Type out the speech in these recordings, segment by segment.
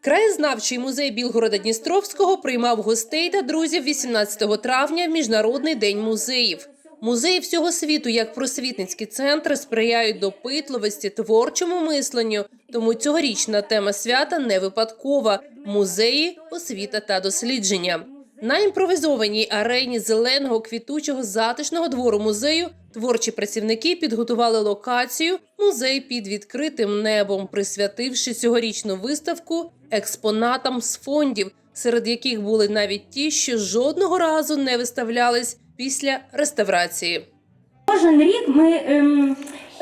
Краєзнавчий музей Білгорода Дністровського приймав гостей та друзів 18 травня в Міжнародний день музеїв. Музеї всього світу, як просвітницькі центри, сприяють допитливості, творчому мисленню. Тому цьогорічна тема свята не випадкова: музеї, освіта та дослідження. На імпровізованій арені зеленого квітучого затишного двору музею творчі працівники підготували локацію музей під відкритим небом, присвятивши цьогорічну виставку експонатам з фондів, серед яких були навіть ті, що жодного разу не виставлялись після реставрації. Кожен рік ми ем,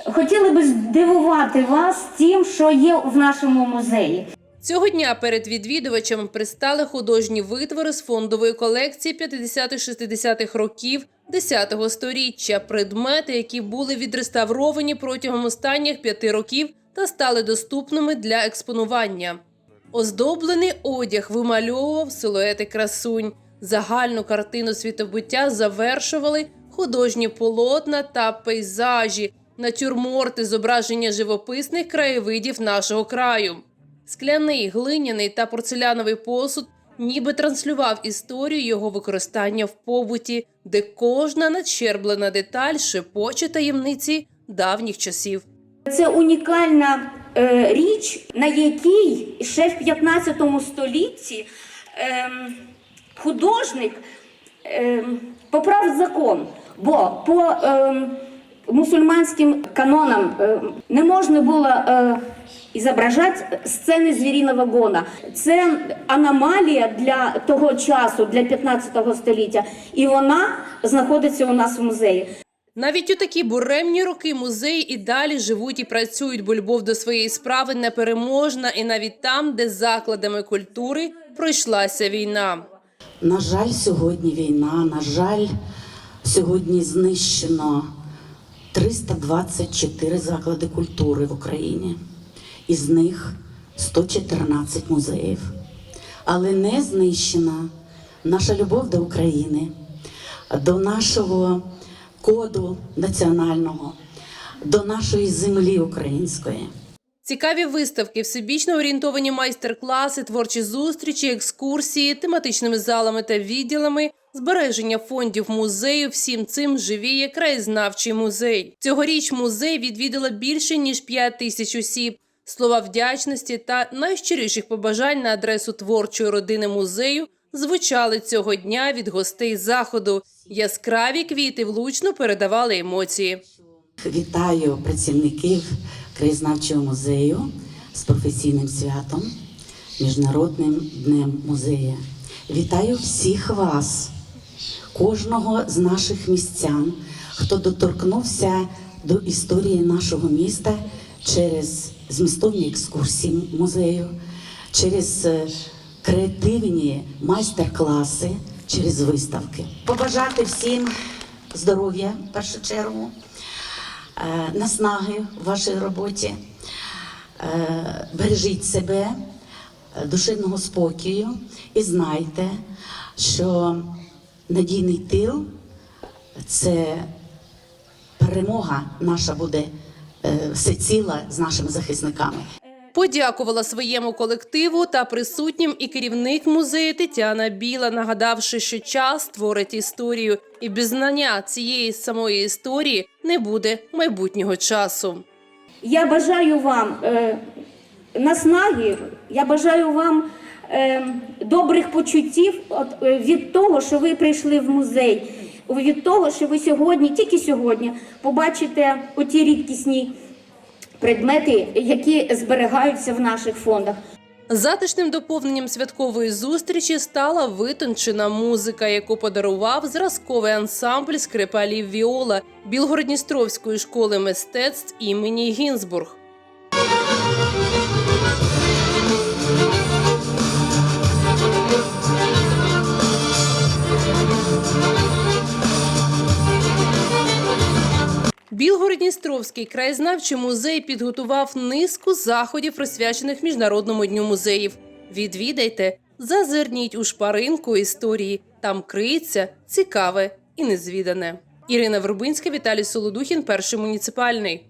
хотіли би здивувати вас тим, що є в нашому музеї. Цього дня перед відвідувачами пристали художні витвори з фондової колекції 50-60-х років 10-го сторіччя, предмети, які були відреставровані протягом останніх п'яти років та стали доступними для експонування. Оздоблений одяг вимальовував силуети красунь. Загальну картину світобуття завершували художні полотна та пейзажі, натюрморти, зображення живописних краєвидів нашого краю. Скляний, глиняний та порцеляновий посуд ніби транслював історію його використання в побуті, де кожна надщерблена деталь шепоче таємниці давніх часів. Це унікальна е, річ, на якій ще в 15 столітті ем, художник ем, поправ закон. Бо по ем, мусульманським канонам ем, не можна було е, ізображати сцени звіріного гона. Це аномалія для того часу, для 15 століття, і вона знаходиться у нас в музеї. Навіть у такі буремні роки музеї і далі живуть і працюють, бо любов до своєї справи непереможна, і навіть там, де закладами культури пройшлася війна. На жаль, сьогодні війна. На жаль, сьогодні знищено 324 заклади культури в Україні, із них 114 музеїв. Але не знищена наша любов до України, до нашого коду національного, до нашої землі української. Цікаві виставки, всебічно орієнтовані майстер-класи, творчі зустрічі, екскурсії, тематичними залами та відділами, збереження фондів музею. Всім цим живіє краєзнавчий музей. Цьогоріч музей відвідало більше ніж 5 тисяч осіб. Слова вдячності та найщиріших побажань на адресу творчої родини музею звучали цього дня від гостей заходу. Яскраві квіти влучно передавали емоції. Вітаю працівників краєзнавчого музею з професійним святом, Міжнародним днем музею. Вітаю всіх вас, кожного з наших містян, хто доторкнувся до історії нашого міста через змістовні екскурсії музею, через е, креативні майстер-класи, через виставки. Побажати всім здоров'я в першу чергу е, наснаги в вашій роботі. Е, Бережіть себе, душевного спокою і знайте, що надійний тил це перемога наша буде е, всеціла з нашими захисниками. Подякувала своєму колективу та присутнім і керівник музею Тетяна Біла, нагадавши, що час творить історію, і без знання цієї самої історії не буде майбутнього часу. Я бажаю вам е, наснаги, я бажаю вам добрих почуттів е, від того, що ви прийшли в музей, від того, що ви сьогодні, тільки сьогодні, побачите оті рідкісні предмети, які зберігаються в наших фондах. Затишним доповненням святкової зустрічі стала витончена музика, яку подарував зразковий ансамбль скрипалів Віола Білгородністровської школи мистецтв імені Гінзбург. Білгородністровський краєзнавчий музей підготував низку заходів, присвячених Міжнародному дню музеїв. Відвідайте, зазирніть у шпаринку історії. Там криється цікаве і незвідане. Ірина Вербинська, Віталій Солодухін, перший муніципальний.